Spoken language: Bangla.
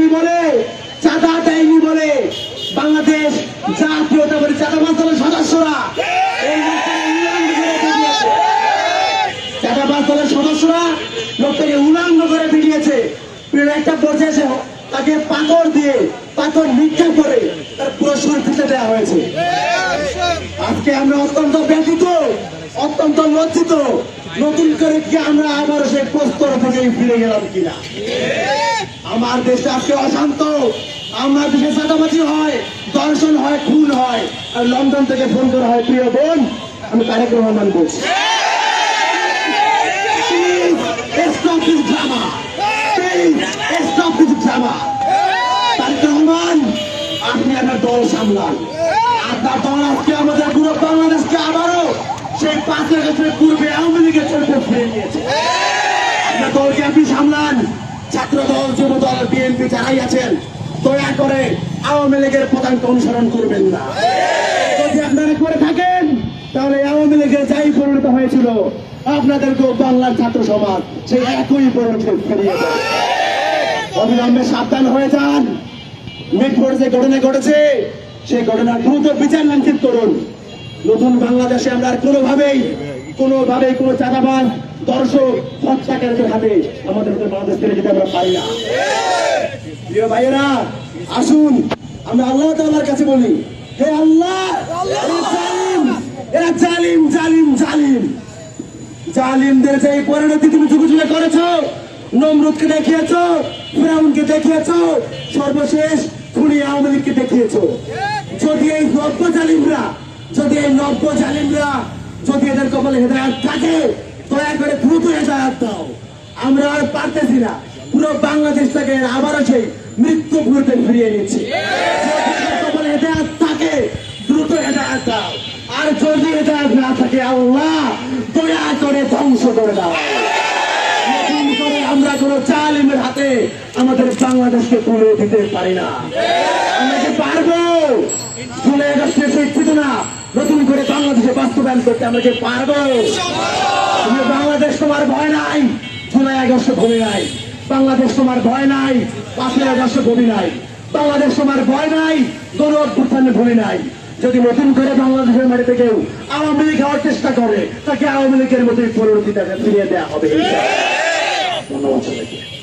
দেয়নি বলে, চাঁদা দেয়নি বলে বাংলাদেশ জাতীয়তাবাদী চাঁদাবাজ দলের সদস্যরা দলের সদস্যরা তাকে পাথর দিয়ে, পাথর নিক্ষেপ করে তার পুরো শরীর দেওয়া হয়েছে। আজকে আমরা অত্যন্ত অত্যন্ত লজ্জিত, নতুন করে কি আমরা আবার সেই প্রস্তর থেকে ফিরে গেলাম কিনা? আমার দেশটা আজকে অশান্ত। আমার দেশে চাঁদাবাজি হয়, দর্শন হয়, খুন হয়। আর লন্ডন থেকে ফোন করা হয়, প্রিয় বোন, আমি তারেক রহমান বলছি। রহমান সামলান। পাঁচ ফিরে আপনি সামলান। বিএনপি যারাই আছেন, দয়া করে আওয়ামী লীগের প্রধানকে অনুসরণ করবেন না। যদি আপনারা করে থাকেন, তাহলে আওয়ামী লীগের যাই পরিণত হয়েছিল বাংলার ছাত্র সমাজ সেই একই পরিণত অবিলম্বে সাবধান হয়ে যান। মিটফোর্ড যে ঘটনা ঘটেছে, সেই ঘটনার দ্রুত বিচার লাঞ্ছিত করুন। নতুন বাংলাদেশে আমরা আর কোনোভাবেই কোনোভাবেই কোনো চাঁদাবাজ, দর্শক, হত্যাকারীদের হাতে আমাদের বাংলাদেশ থেকে যেতে আমরা পারি না। প্রিয় ভাইয়েরা, আসুন, আমরা আল্লাহ তাআলার কাছে বলি, হে আল্লাহ, এরা জালিম জালিম জালিম জালিম। জালিমদের যে পরিণতি তুমি যুগে করেছ, নমরুদকে দেখিয়েছো, ফেরাউনকে দেখিয়েছো, সর্বশেষ খুনি আওয়ামী লীগকে দেখিয়েছো। যদি এই নব্য জালিমরা, যদি এই নব্য জালিমরা যদি এদের কপালে হেদায়াত থাকে দয়া করে দ্রুত হেদায়াত দাও। আমরা আর পারতেছি না। পুরো বাংলাদেশটাকে আবারও সেই মৃত্যু পুরোতে ফিরিয়ে নিচ্ছি। কপালে হেদায়াত থাকে দ্রুত হেদায়াত দাও। আর যদি হেদায়াত না থাকে আল্লাহ দয়া করে ধ্বংস করে দাও। আমরা কোন জালিমের হাতে আমাদের বাংলাদেশকে তুলে দিতে পারি না। আমরা কি পারব? না। নতুন করে বাংলাদেশে বাস্তবায়ন করতে আমরা কি পারব বাংলাদেশ তোমার ভয় নাই। জুলাই আগস্ট ভূমি নাই। বাংলাদেশ তোমার ভয় নাই। পাঁচই আগস্ট ভূমি নাই। বাংলাদেশ তোমার ভয় নাই। গণ অভ্যুত্থানের ভূমি নাই। যদি নতুন করে বাংলাদেশের মাটিতে কেউ আওয়ামী লীগ হওয়ার চেষ্টা করে, তাকে আওয়ামী লীগের মতোই পরিণতি তাকে ফিরিয়ে দেওয়া হবে। ধন্যবাদ